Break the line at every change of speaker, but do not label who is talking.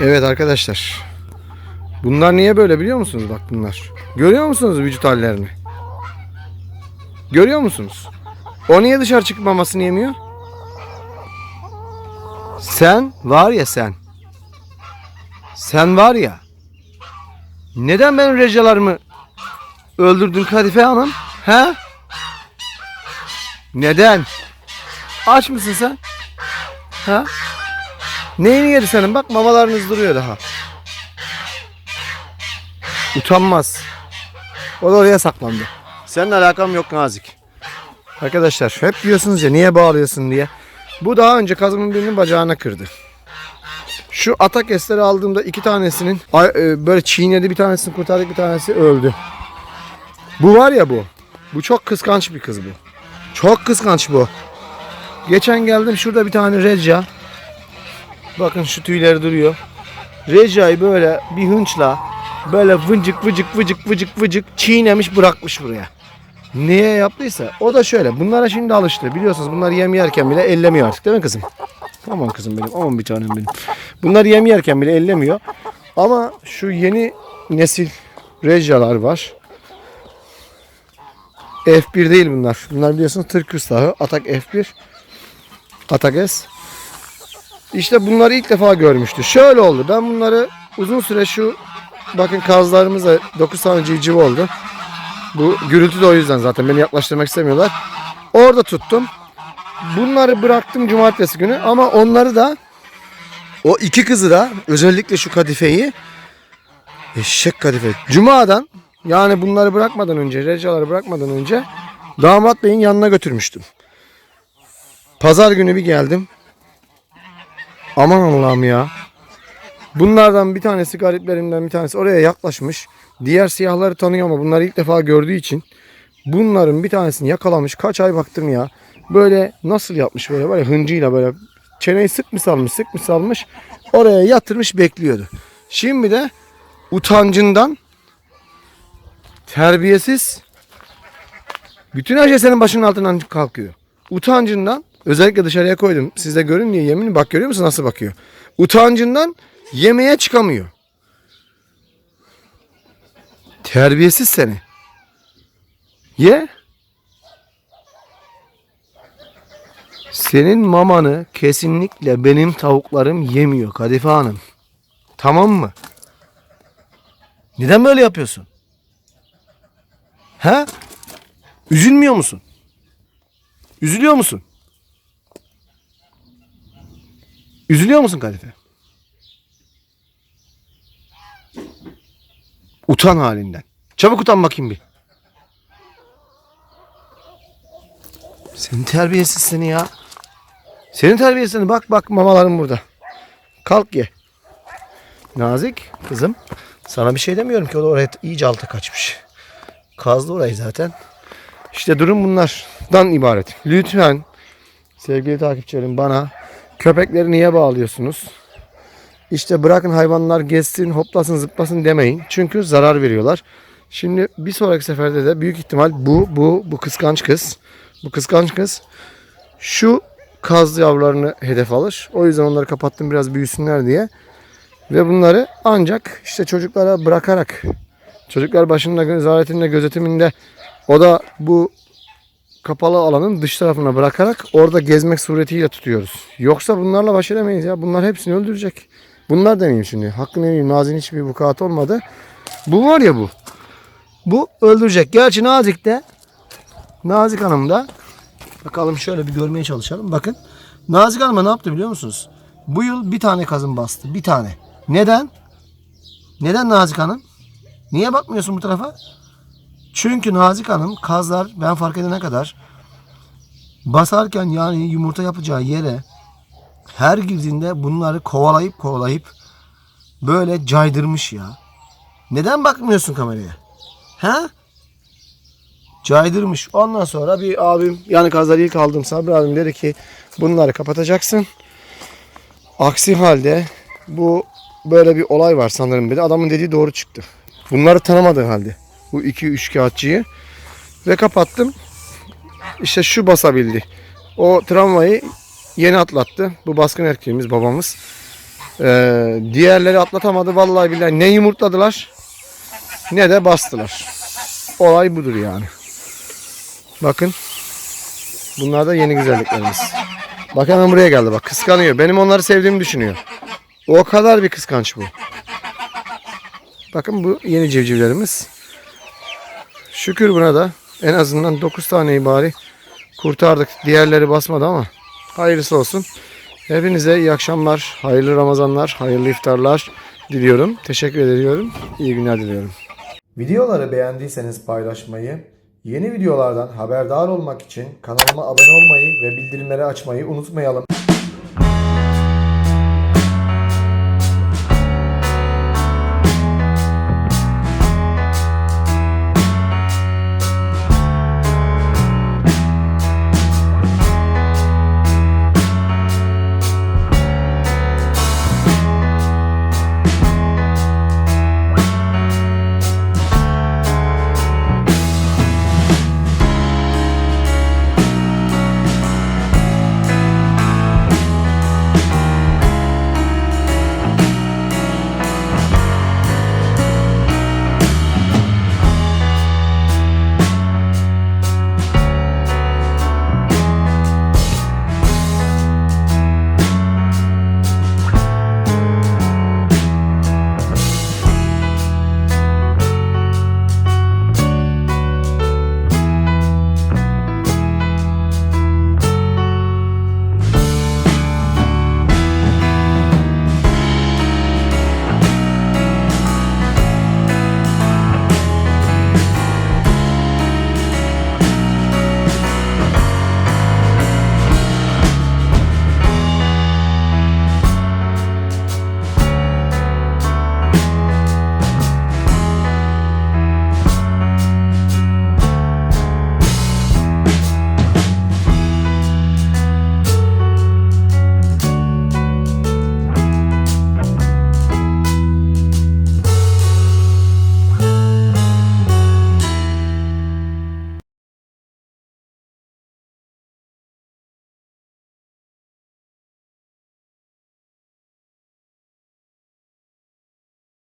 Evet arkadaşlar. Bunlar niye böyle biliyor musunuz? Bak bunlar. Görüyor musunuz vücut hallerini? Görüyor musunuz? O niye dışarı çıkıp mamasını yemiyor? Sen var ya sen. Sen var ya. Neden benim recalarımı öldürdün Kadife Hanım? He? Neden? Aç mısın sen? Ha? Neyini yedi senin? Bak mamalarınız duruyor daha. Utanmaz. O da oraya saklandı. Seninle alakam yok Nazik. Arkadaşlar hep diyorsunuz ya niye bağlıyorsun diye. Bu daha önce kazımın birinin bacağına kırdı. Şu atak esleri aldığımda iki tanesinin e, böyle çiğnedi bir tanesini kurtardık bir tanesi öldü. Bu var ya bu. Bu çok kıskanç bir kız bu. Çok kıskanç bu. Geçen geldim şurada bir tane Reca. Bakın şu tüyleri duruyor. Reca'yı böyle bir hınçla böyle vıcık vıcık vıcık vıcık vıcık çiğnemiş bırakmış buraya. Niye yaptıysa o da şöyle. Bunlara şimdi alıştı. Biliyorsunuz bunlar yem yerken bile ellemiyor artık değil mi kızım? Aman kızım benim. Aman bir tanem benim. Bunlar yem yerken bile ellemiyor. Ama şu yeni nesil Reca'lar var. F1 değil bunlar. Bunlar biliyorsunuz Türk Kıstahı. Atak F1. Atak S. İşte bunları ilk defa görmüştü. Şöyle oldu. Ben bunları uzun süre şu bakın kazlarımızla 9 tane civciv oldu. Bu gürültü de o yüzden zaten beni yaklaştırmak istemiyorlar. Orada tuttum. Bunları bıraktım cumartesi günü ama onları da o iki kızı da özellikle şu kadifeyi eşek kadife. Cuma'dan yani bunları bırakmadan önce, recaları bırakmadan önce damat beyin yanına götürmüştüm. Pazar günü bir geldim. Aman Allah'ım ya. Bunlardan bir tanesi gariplerimden bir tanesi oraya yaklaşmış. Diğer siyahları tanıyor ama bunları ilk defa gördüğü için bunların bir tanesini yakalamış. Kaç ay baktım ya. Böyle nasıl yapmış böyle böyle hıncıyla böyle çeneyi sık mı salmış sık mı salmış. Oraya yatırmış bekliyordu. Şimdi de utancından terbiyesiz bütün her şey senin başının altından kalkıyor. Utancından özellikle dışarıya koydum. Siz de görün diye yemin bak görüyor musun nasıl bakıyor. Utancından yemeğe çıkamıyor. Terbiyesiz seni. Ye. Senin mamanı kesinlikle benim tavuklarım yemiyor Kadife Hanım. Tamam mı? Neden böyle yapıyorsun? He? Üzülmüyor musun? Üzülüyor musun? Üzülüyor musun Kadife? Utan halinden. Çabuk utan bakayım bir. Senin terbiyesiz seni ya. Senin terbiyesini bak bak mamalarım burada. Kalk ye. Nazik kızım. Sana bir şey demiyorum ki o da oraya iyice alta kaçmış. Kazdı orayı zaten. İşte durum bunlardan ibaret. Lütfen sevgili takipçilerim bana köpekleri niye bağlıyorsunuz? İşte bırakın hayvanlar gezsin, hoplasın, zıplasın demeyin. Çünkü zarar veriyorlar. Şimdi bir sonraki seferde de büyük ihtimal bu, bu, bu kıskanç kız. Bu kıskanç kız şu kaz yavrularını hedef alır. O yüzden onları kapattım biraz büyüsünler diye. Ve bunları ancak işte çocuklara bırakarak çocuklar başında nezaretinde gözetiminde o da bu kapalı alanın dış tarafına bırakarak orada gezmek suretiyle tutuyoruz. Yoksa bunlarla baş edemeyiz ya. Bunlar hepsini öldürecek. Bunlar demeyeyim şimdi. Hakkını yemeyeyim. Nazik'in hiçbir vukuatı olmadı. Bu var ya bu. Bu öldürecek. Gerçi Nazik de Nazik Hanım da bakalım şöyle bir görmeye çalışalım. Bakın. Nazik Hanım'a ne yaptı biliyor musunuz? Bu yıl bir tane kazın bastı. Bir tane. Neden? Neden Nazik Hanım? Niye bakmıyorsun bu tarafa? Çünkü Nazik Hanım kazlar ben fark edene kadar basarken yani yumurta yapacağı yere her girdiğinde bunları kovalayıp kovalayıp böyle caydırmış ya. Neden bakmıyorsun kameraya? Ha? Caydırmış. Ondan sonra bir abim yani kazları ilk aldım Sabri abim dedi ki bunları kapatacaksın. Aksi halde bu böyle bir olay var sanırım dedi. Adamın dediği doğru çıktı. Bunları tanımadığı halde. Bu iki üç kağıtçıyı. Ve kapattım. İşte şu basabildi. O travmayı yeni atlattı. Bu baskın erkeğimiz babamız. Ee, diğerleri atlatamadı. Vallahi billahi ne yumurtladılar ne de bastılar. Olay budur yani. Bakın. Bunlar da yeni güzelliklerimiz. Bak hemen buraya geldi bak. Kıskanıyor. Benim onları sevdiğimi düşünüyor. O kadar bir kıskanç bu. Bakın bu yeni civcivlerimiz. Şükür buna da en azından 9 taneyi bari kurtardık. Diğerleri basmadı ama hayırlısı olsun. Hepinize iyi akşamlar, hayırlı Ramazanlar, hayırlı iftarlar diliyorum. Teşekkür ediyorum. İyi günler diliyorum. Videoları beğendiyseniz paylaşmayı, yeni videolardan haberdar olmak için kanalıma abone olmayı ve bildirimleri açmayı unutmayalım.